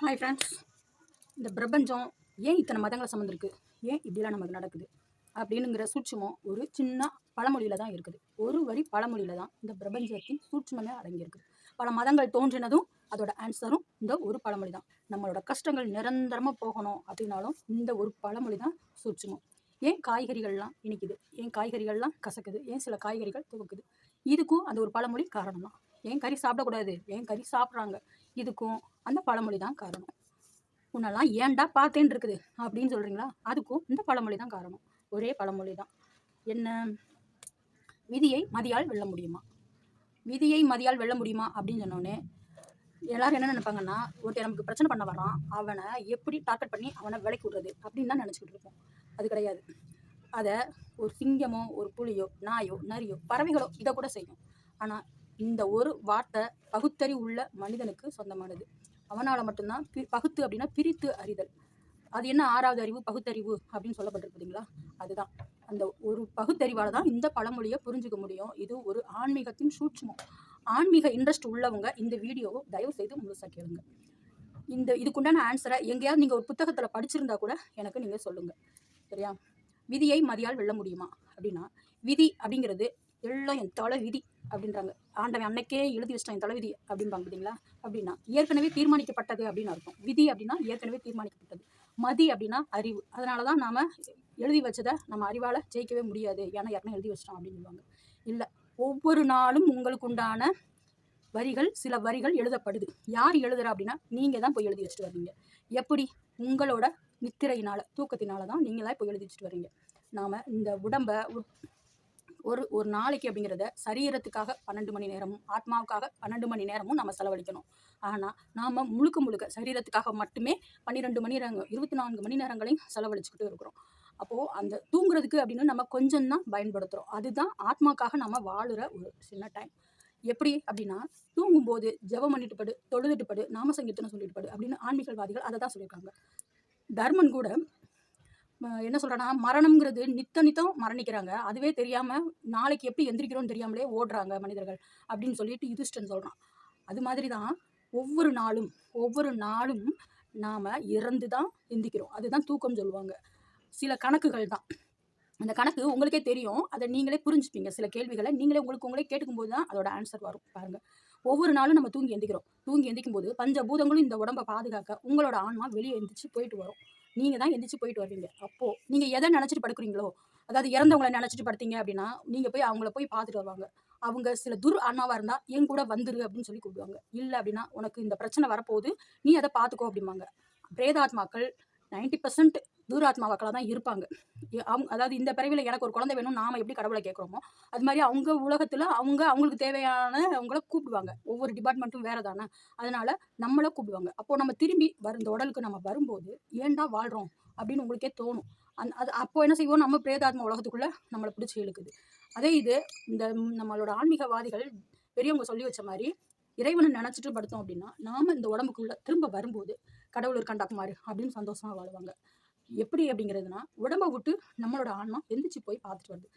Hi friends இந்த பிரபஞ்சம் ஏன் இத்தனை மதங்களை சம்மந்திருக்கு ஏன் இப்படிலாம் நமக்கு நடக்குது? அப்படின்னுங்கிற சூட்சமம் ஒரு சின்ன பழமொழியில் தான் இருக்குது. ஒரு வரி பழமொழியில் தான் இந்த பிரபஞ்சத்தின் சூட்சமே அடங்கியிருக்குது பல மதங்கள் தோன்றினதும் அதோட ஆன்சரும் இந்த ஒரு பழமொழி தான். நம்மளோட கஷ்டங்கள் நிரந்தரமாக போகணும் அப்படின்னாலும் இந்த ஒரு பழமொழி தான் சூட்சுமம். ஏன் காய்கறிகள்லாம் இனிக்குது? ஏன் காய்கறிகள்லாம் கசக்குது? ஏன் சில காய்கறிகள் துவக்குது? இதுக்கும் அந்த ஒரு பழமொழி காரணம் தான் ஏன் கறி சாப்பிடக்கூடாது? ஏன் கறி சாப்பிட்றாங்க? இதுக்கும் அந்த பழமொழி தான் காரணம். உன்னெல்லாம் ஏன்டா பார்த்தேன்னு இருக்குது அப்படின்னு சொல்கிறீங்களா அதுக்கும் இந்த பழமொழி தான் காரணம். ஒரே பழமொழி தான் என்ன? விதியை மதியால் வெல்ல முடியுமா? விதியை மதியால் வெல்ல முடியுமா அப்படின்னு சொன்னோடனே எல்லாரும் என்ன நினைப்பாங்கன்னா ஒருத்தர் நமக்கு பிரச்சனை பண்ண வரான் அவனை எப்படி டார்கெட் பண்ணி அவனை விலைக்கு விடுறது அப்படின்னு தான் நினச்சிக்கிட்டு இருப்போம். அது கிடையாது. அதை ஒரு சிங்கமோ ஒரு புலியோ நாயோ நரியோ பறவைகளோ இதை கூட செய்யும். ஆனால் இந்த ஒரு வார்த்தை பகுத்தறிவு உள்ள மனிதனுக்கு சொந்தமானது. அவனால் மட்டும்தான் பி பகுத்து அப்படின்னா பிரித்து அறிதல். அது என்ன ஆறாவது அறிவு? பகுத்தறிவு அப்படின்னு சொல்லப்பட்டிருக்குதுங்களா அதுதான். அந்த ஒரு பகுத்தறிவால் தான் இந்த பழமொழியை புரிஞ்சுக்க முடியும். இது ஒரு ஆன்மீகத்தின் சூட்சுமம். ஆன்மீக இன்ட்ரெஸ்ட் உள்ளவங்க இந்த வீடியோவை தயவு செய்து முழுசாக கேளுங்க. இந்த இதுக்குண்டான ஆன்சரை எங்கேயாவது நீங்கள் ஒரு புத்தகத்தில் படிச்சிருந்தா கூட எனக்கு நீங்கள் சொல்லுங்கள் சரியா? விதியை மதியால் வெல்ல முடியுமா? அப்படின்னா விதி அப்படிங்கிறது எல்லாம் என் தலை விதி அப்படின்றாங்க. ஆண்டவன் அன்னைக்கே எழுதி வச்சிட்டான் என் தலைவிதி அப்படின்பாங்க பார்த்தீங்களா அப்படின்னா ஏற்கனவே தீர்மானிக்கப்பட்டது அப்படின்னு அர்த்தம். விதி அப்படின்னா ஏற்கனவே தீர்மானிக்கப்பட்டது. மதி அப்படின்னா அறிவு. அதனால தான் நாம் எழுதி வச்சதை நம்ம அறிவால் ஜெயிக்கவே முடியாது. ஏன்னா யாருன்னா எழுதி வச்சிட்டோம் அப்படின்னு சொல்லுவாங்க. இல்லை ஒவ்வொரு நாளும் உங்களுக்கு உண்டான வரிகள் சில வரிகள் எழுதப்படுது. யார் எழுதுறா அப்படின்னா நீங்கள் தான் போய் எழுதி வச்சுட்டு வர்றீங்க. எப்படி? உங்களோட நித்திரையினால் தூக்கத்தினால தான் நீங்களா போய் எழுதி வச்சுட்டு வர்றீங்க. நாம் இந்த உடம்பை ஒரு ஒரு நாளைக்கு அப்படிங்கிறத சரீரத்துக்காக பன்னெண்டு மணி நேரமும் ஆத்மாவுக்காக பன்னெண்டு மணி நேரமும் நம்ம செலவழிக்கணும். ஆனால் நாம் முழுக்க முழுக்க சரீரத்துக்காக மட்டுமே பன்னிரெண்டு மணி நேரங்கள் இருபத்தி நான்கு மணி நேரங்களையும் செலவழிச்சுக்கிட்டு இருக்கிறோம். அப்போது அந்த தூங்குறதுக்கு அப்படின்னு நம்ம கொஞ்சம் தான் பயன்படுத்துகிறோம் அதுதான் ஆத்மாக்காக நம்ம வாழுற ஒரு சின்ன டைம் எப்படி அப்படின்னா தூங்கும்போது ஜெபம் பண்ணிட்டு படு தொழுதுட்டு படு நாம சங்கீர்த்தனம் சொல்லிட்டு படு அப்படின்னு ஆன்மீகவாதிகள் அதை தான் சொல்லியிருக்காங்க. தர்மன் கூட என்ன சொல்கிறேன்னா மரணம்ங்கிறது நித்த நித்தம் மரணிக்கிறாங்க. அதுவே தெரியாமல் நாளைக்கு எப்படி எந்திரிக்கிறோன்னு தெரியாமலே ஓடுறாங்க மனிதர்கள் அப்படின்னு சொல்லிட்டு யுதிஷ்டன் சொல்கிறான் அது மாதிரி தான் ஒவ்வொரு நாளும் ஒவ்வொரு நாளும் நாம் இறந்து தான் எந்திக்கிறோம். அதுதான் தூக்கம் சொல்லுவாங்க. சில கணக்குகள் தான். அந்த கணக்கு உங்களுக்கே தெரியும். அதை நீங்களே புரிஞ்சுப்பீங்க. சில கேள்விகளை நீங்களே உங்களுக்கு உங்களே கேட்டுக்கும்போது தான் அதோட ஆன்சர் வரும் பாருங்கள் ஒவ்வொரு நாளும் நம்ம தூங்கி எந்திக்கிறோம். தூங்கி எந்திக்கும் போது பஞ்சபூதங்களும் இந்த உடம்பை பாதுகாக்க உங்களோட ஆன்மா வெளியே எந்திரிச்சு போயிட்டு வரும். நீங்கள் தான் எந்திரிச்சு போயிட்டு வருவீங்க. அப்போது நீங்கள் எதை நினச்சிட்டு படுக்கிறீங்களோ அதாவது இறந்தவங்களை நினச்சிட்டு படுத்தீங்க அப்படின்னா நீங்கள் போய் அவங்கள போய் பார்த்துட்டு வருவாங்க. அவங்க சில துர் அண்ணாவாக இருந்தால் என் கூட வந்துரு அப்படின்னு சொல்லி கூப்பிடுவாங்க. இல்லை அப்படின்னா உனக்கு இந்த பிரச்சனை வரப்போகுது நீ அதை பார்த்துக்கோ அப்படிம்பாங்க. பிரேதாத்மாக்கள் நைன்டி பர்சன்ட் தூராத்மாவாக்களாக தான் இருப்பாங்க. அவங்க அதாவது இந்த பிறவியில் எனக்கு ஒரு குழந்தை வேணும் நாம எப்படி கடவுளை கேட்குறோமோ அது மாதிரி அவங்க உலகத்தில் அவங்க அவங்களுக்கு தேவையான அவங்கள கூப்பிடுவாங்க. ஒவ்வொரு டிபார்ட்மெண்ட்டும் வேறு தானே அதனால் நம்மளை கூப்பிடுவாங்க. அப்போது நம்ம திரும்பி வரும் இந்த உடலுக்கு நம்ம வரும்போது ஏன்டா வாழ்கிறோம் அப்படின்னு உங்களுக்கே தோணும். அந் அது அப்போ என்ன செய்வோம்? நம்ம பிரேதாத்மா உலகத்துக்குள்ளே நம்மளை பிடிச்சி இழுக்குது. அதே இது இந்த நம்மளோட ஆன்மீகவாதிகள் பெரியவங்க சொல்லி வச்ச மாதிரி இறைவனை நினச்சிட்டு படுத்தோம் அப்படின்னா நாம் இந்த உடம்புக்குள்ளே திரும்ப வரும்போது கடவுள் இருக்காண்டா அப்படின்னு சந்தோஷமாக வாழ்வாங்க. எப்படி அப்படிங்கிறதுனா உடம்பை விட்டு நம்மளோட ஆன்மா எந்திரிச்சு போய் பார்த்துட்டு வருது.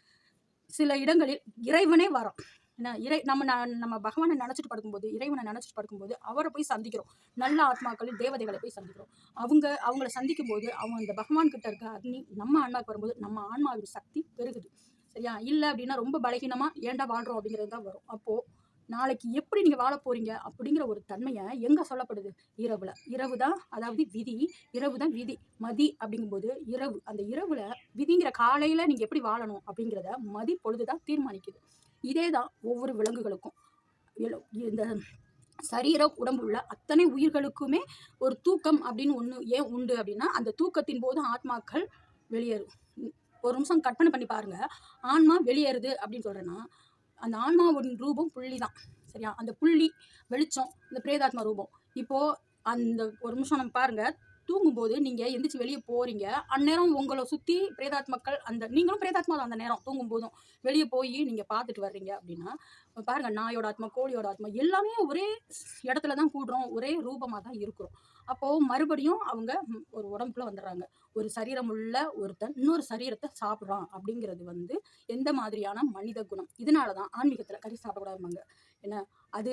சில இடங்களில் இறைவனே வரோம் என்ன இறை நம்ம ந- நம்ம பகவானை நினச்சிட்டு படுக்கும்போது இறைவனை நினச்சிட்டு படுக்கும்போது அவரை போய் சந்திக்கிறோம். நல்ல ஆத்மாக்களில் தேவதைகளை போய் சந்திக்கிறோம். அவங்க அவங்கள சந்திக்கும் போது அவங்க அந்த பகவான் கிட்ட இருக்க அக்னி நம்ம ஆன்மாவுக்கு வரும்போது நம்ம ஆன்மாவின் சக்தி பெருகுது. சரியா? இல்லை அப்படின்னா ரொம்ப பலகீனமாக ஏன்டா வாழ்கிறோம் அப்படிங்கிறது தான் வரும். அப்போது நாளைக்கு எப்படி நீங்கள் வாழ போறீங்க அப்படிங்கிற ஒரு தன்மையை எங்கே சொல்லப்படுது? இரவுல. இரவு தான் அதாவது விதி. இரவு தான் விதி. மதி அப்படிங்கும்போது இரவு. அந்த இரவுல விதிங்கிற காலையில் நீங்கள் எப்படி வாழணும் அப்படிங்கிறத மதி பொழுது தான் தீர்மானிக்குது. இதே தான் ஒவ்வொரு விலங்குகளுக்கும். இந்த சரீர உடம்பு உள்ள அத்தனை உயிர்களுக்குமே ஒரு தூக்கம் அப்படின்னு ஒன்று ஏன் உண்டு அப்படின்னா அந்த தூக்கத்தின் போது ஆத்மாக்கள் வெளியேறும். ஒரு நிமிஷம் கற்பனை பண்ணி பாருங்க. ஆன்மா வெளியேறுது அப்படின்னு சொல்றேன்னா அந்த ஆன்மாவின் ரூபம் புள்ளி தான் சரியா? அந்த புள்ளி வெளிச்சம் இந்த பிரேதாத்மா ரூபம். இப்போ அந்த ஒரு நிமிஷம் நம்ம பாருங்க. தூங்கும்போது நீங்க எந்திரிச்சு வெளியே போறீங்க. அந்நேரம் உங்களை சுத்தி பிரேதாத்மக்கள் அந்த நீங்களும் பிரேதாத்மா தான் அந்த நேரம் தூங்கும் போதும் வெளியே போய் நீங்க பார்த்துட்டு வர்றீங்க அப்படின்னா பாருங்க நாயோட ஆத்மா கோழியோட ஆத்மா எல்லாமே ஒரே இடத்துல தான் கூடுறோம் ஒரே ரூபமாக தான் இருக்கிறோம். அப்போ மறுபடியும் அவங்க ஒரு உடம்புக்குள்ளே வந்துடுறாங்க. ஒரு சரீரம் உள்ள ஒருத்தன் இன்னொரு சரீரத்தை சாப்பிட்றான் அப்படிங்கிறது வந்து எந்த மாதிரியான மனித குணம்? இதனால தான் ஆன்மீகத்தில் கறி சாப்பிடக்கூடாதுமாங்க என்ன? அது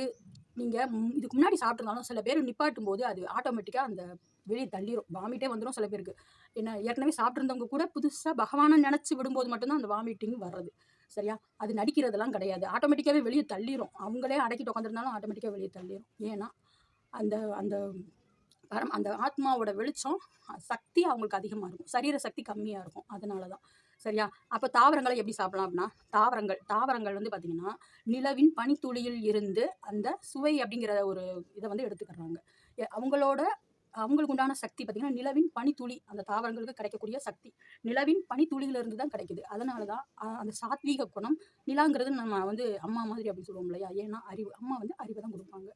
நீங்கள் இதுக்கு முன்னாடி சாப்பிட்ருந்தாலும் சில பேர் நிப்பாட்டும் போது அது ஆட்டோமேட்டிக்காக அந்த வெளியே தள்ளிரும். வாமிட்டே வந்துடும் சில பேருக்கு. என்ன ஏற்கனவே சாப்பிட்ருந்தவங்க கூட புதுசாக பகவானை நினச்சி விடும்போது மட்டும்தான் அந்த வாமிட்டிங் வர்றது. சரியா? அது நடிக்கிறதெல்லாம் கிடையாது. ஆட்டோமேட்டிக்காகவே வெளியே தள்ளிரும். அவங்களே அடக்கிட்டு உட்காந்துருந்தாலும் ஆட்டோமேட்டிக்காக வெளியே தள்ளிடும் ஏன்னா அந்த அந்த பரம் அந்த ஆத்மாவோட வெளிச்சம் சக்தி அவங்களுக்கு அதிகமாக இருக்கும். சரீர சக்தி கம்மியாக இருக்கும். அதனால தான் சரியா? அப்போ தாவரங்களை எப்படி சாப்பிடலாம் அப்படின்னா தாவரங்கள் தாவரங்கள் வந்து பார்த்திங்கன்னா நிலவின் பனித்துளியில் இருந்து அந்த சுவை அப்படிங்கிற ஒரு இதை வந்து எடுத்துக்கிறாங்க. அவங்களோட அவங்களுக்கு உண்டான சக்தி பார்த்திங்கன்னா நிலவின் பனித்துளி அந்த தாவரங்களுக்கு கிடைக்கக்கூடிய சக்தி. நிலவின் பனித்துளியிலிருந்து தான் கிடைக்குது. அதனால தான் அந்த சாத்வீக குணம் நிலாங்கிறது நம்ம வந்து அம்மா மாதிரி அப்படின்னு சொல்லுவோம் இல்லையா? ஏன்னா அறிவு அம்மா வந்து அறிவை தான் கொடுப்பாங்க.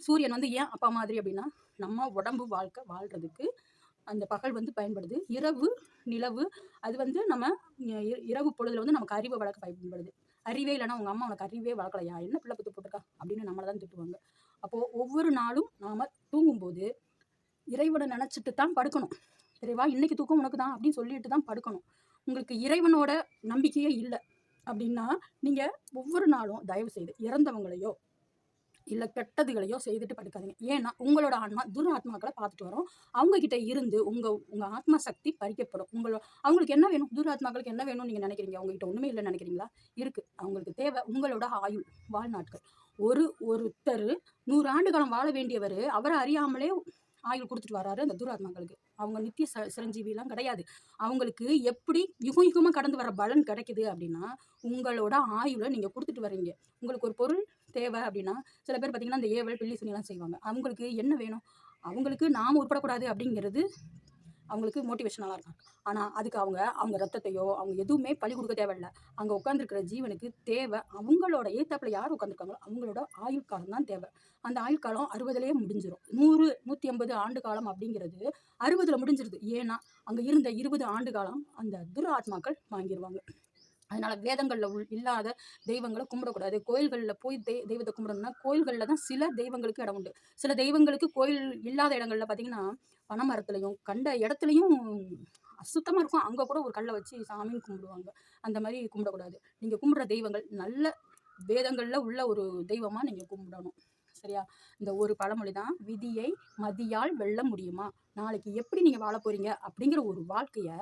சூரியன் வந்து ஏன் அப்பா மாதிரி அப்படின்னா நம்ம உடம்பு வாழ்க்கை வாழ்கிறதுக்கு அந்த பகல் வந்து பயன்படுது. இரவு நிலவு அது வந்து நம்ம இரவு பொழுதுல வந்து நமக்கு அறிவை வளர்க்க பயன்படுது. அறிவே இல்லைன்னா உங்கள் அம்மா உனக்கு அறிவே வளர்க்கலையா? என்ன பிள்ளை பத்து போட்டிருக்கா? அப்படின்னு நம்மளை தான் திட்டுவாங்க. அப்போது ஒவ்வொரு நாளும் நாம் தூங்கும்போது இறைவனை நினச்சிட்டு தான் படுக்கணும். இறைவா இன்னைக்கு தூக்கம் உனக்கு தான் அப்படின்னு சொல்லிட்டு தான் படுக்கணும். உங்களுக்கு இறைவனோட நம்பிக்கையே இல்லை அப்படின்னா நீங்கள் ஒவ்வொரு நாளும் தயவு செய்து இறந்தவங்களையோ இல்லை கெட்டதுகளையோ செய்துட்டு படுக்காதீங்க. ஏன்னா உங்களோட ஆன்மா துர் ஆத்மாக்களை பார்த்துட்டு வரோம். அவங்கக்கிட்ட இருந்து உங்கள் உங்கள் ஆத்மா சக்தி பறிக்கப்படும். உங்களோட அவங்களுக்கு என்ன வேணும்? துர் ஆத்மாக்களுக்கு என்ன வேணும்னு நீங்கள் நினைக்கிறீங்க? அவங்ககிட்ட ஒன்றுமே இல்லை நினைக்கிறீங்களா? இருக்குது அவங்களுக்கு தேவை உங்களோட ஆயுள் வாழ்நாட்கள். ஒரு ஒருத்தர் நூறு ஆண்டு காலம் வாழ வேண்டியவர் அவரை அறியாமலே ஆயுள் கொடுத்துட்டு வராரு அந்த துராத்மாக்களுக்கு அவங்க நித்திய ச சிரஞ்சீவிலாம் கிடையாது. அவங்களுக்கு எப்படி யுகம் யுகமாக கடந்து வர பலன் கிடைக்குது அப்படின்னா உங்களோட ஆயுளை நீங்கள் கொடுத்துட்டு வர்றீங்க. உங்களுக்கு ஒரு பொருள் தேவை அப்படின்னா சில பேர் பார்த்தீங்கன்னா இந்த ஏவல் பில்லி சுனிலாம் செய்வாங்க. அவங்களுக்கு என்ன வேணும்? அவங்களுக்கு நாம் உட்படக்கூடாது அப்படிங்கிறது அவங்களுக்கு மோட்டிவேஷனலாக இருக்கும் ஆனால் அதுக்கு அவங்க அவங்க ரத்தத்தையோ அவங்க எதுவுமே பழி கொடுக்க தேவையில்ல. அங்கே உட்காந்துருக்கிற ஜீவனுக்கு தேவை. அவங்களோட ஏத்தாப்பில் யார் உட்காந்துருக்காங்களோ அவங்களோட ஆயுள் காலம் தான் தேவை. அந்த ஆயுள் காலம் அறுபதுலேயே முடிஞ்சிடும் நூறு நூற்றி ஐம்பது ஆண்டு காலம் அப்படிங்கிறது அறுபதில் முடிஞ்சிருது. ஏன்னா அங்கே இருந்த இருபது ஆண்டு காலம் அந்த துர ஆத்மாக்கள் வாங்கிடுவாங்க அதனால வேதங்களில் உள் இல்லாத தெய்வங்களை கும்பிடக்கூடாது. கோயில்களில் போய் தெய் தெய்வத்தை கும்பிடணும்னா கோயில்களில் தான் சில தெய்வங்களுக்கு இடம் உண்டு. சில தெய்வங்களுக்கு கோயில் இல்லாத இடங்களில் பார்த்தீங்கன்னா பனைமரத்துலையும் கண்ட இடத்துலையும் அசுத்தமாக இருக்கும். அங்கே கூட ஒரு கல்லை வச்சு சாமின்னு கும்பிடுவாங்க. அந்த மாதிரி கும்பிடக்கூடாது. நீங்கள் கும்பிடுற தெய்வங்கள் நல்ல வேதங்களில் உள்ள ஒரு தெய்வமாக நீங்கள் கும்பிடணும். சரியா? இந்த ஒரு பழமொழி தான் விதியை மதியால் வெல்ல முடியுமா? நாளைக்கு எப்படி நீங்கள் வாழ போறீங்க? அப்படிங்கிற ஒரு வாழ்க்கையை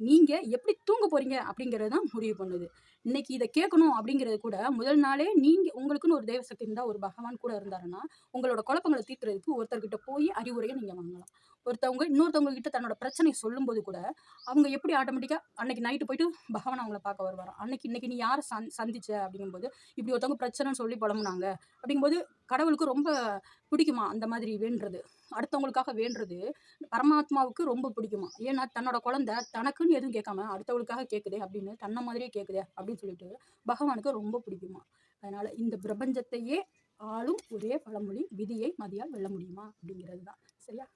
நீங்கள் எப்படி தூங்க போகிறீங்க அப்படிங்கிறது தான் முடிவு பண்ணுது. இன்னைக்கு இதை கேட்கணும் அப்படிங்கிறது கூட முதல் நாளே நீங்கள் உங்களுக்குன்னு ஒரு தெய்வசக்தி இருந்தால் ஒரு பகவான் கூட இருந்தாருன்னா உங்களோட குழப்பங்களை தீர்க்கிறதுக்கு ஒருத்தர்கிட்ட போய் அறிவுரையை நீங்கள் வாங்கலாம். ஒருத்தவங்க இன்னொருத்தவங்க கிட்ட தன்னோட பிரச்சனை சொல்லும்போது கூட அவங்க எப்படி ஆட்டோமேட்டிக்காக அன்னைக்கு நைட்டு போயிட்டு பகவான் அவங்கள பார்க்க வருவாராம். அன்னைக்கு இன்னைக்கு நீ யாரை சந் சந்திச்ச? அப்படிங்கும்போது இப்படி ஒருத்தவங்க பிரச்சனைன்னு சொல்லி புலம்புனாங்க. அப்படிங்கும்போது கடவுளுக்கு ரொம்ப பிடிக்குமா அந்த மாதிரி வேண்டுறது? அடுத்தவங்களுக்காக வேண்டுறது பரமாத்மாவுக்கு ரொம்ப பிடிக்குமா? ஏன்னா தன்னோட குழந்தை தனக்குன்னு எதுவும் கேட்காம அடுத்தவங்களுக்காக கேட்குதே அப்படின்னு தன்னை மாதிரியே கேட்குதே அப்படின்னு சொல்லிட்டு பகவானுக்கு ரொம்ப பிடிக்குமா? அதனால இந்த பிரபஞ்சத்தையே ஆளும் ஒரே பழமொழி விதியை மதியால் வெல்ல முடியுமா? அப்படிங்கிறது தான் சரியா?